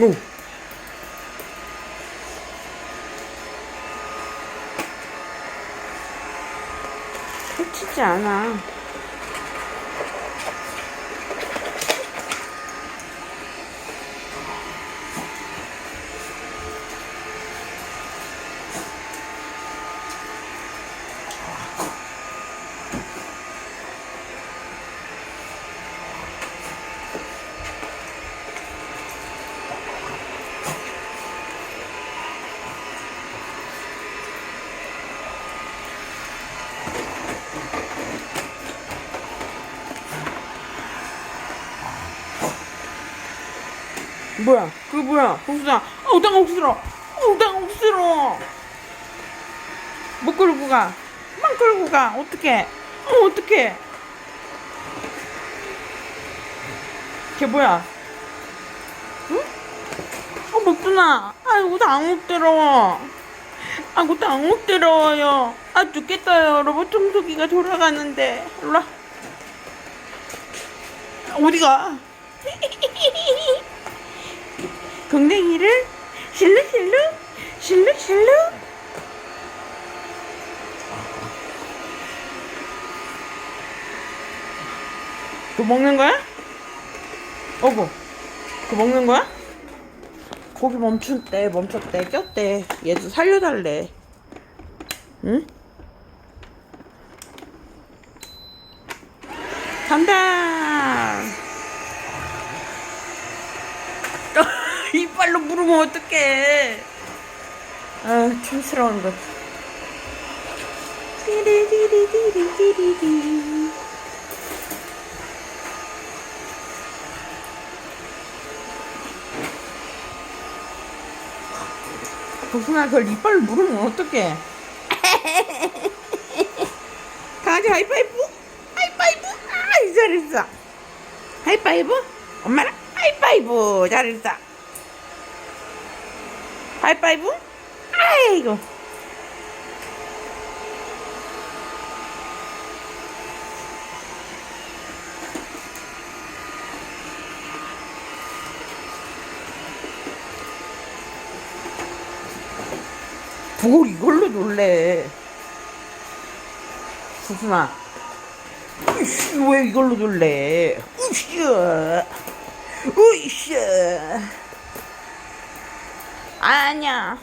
오. 해치지 않아. 뭐야? 그게 뭐야? 복수야. 어우, 나 억지러. 어우, 나 억지러. 못 끌고 가. 만 끌고 가. 어떡해. 어, 어떡해. 걔 뭐야? 응? 어, 목준아. 아이고, 나안 먹더러워. 아이고, 나안 먹더러워요. 아, 죽겠어요. 로봇 청소기가 돌아가는데. 일로 와. 어디가? 공댕이를 실룩실룩 실룩실룩 그거 먹는 거야? 어구 그거 먹는 거야? 고기 멈췄대 멈췄대 꼈대 얘도 살려달래 응? 간다 이빨로 물으면 어떡해. 아, 촌스러운 것. 띠리리리리리리리. 복숭아, 그걸 이빨로 물으면 어떡해. 강아지 하이파이브? 하이파이브? 아, 잘했어. 하이파이브? 엄마랑 하이파이브. 잘했어. 하이파이브? 아이고. 그걸 이걸로 놀래. 수순아. 으이씨, 왜 이걸로 놀래? 으쌰. 으쌰. 아니야.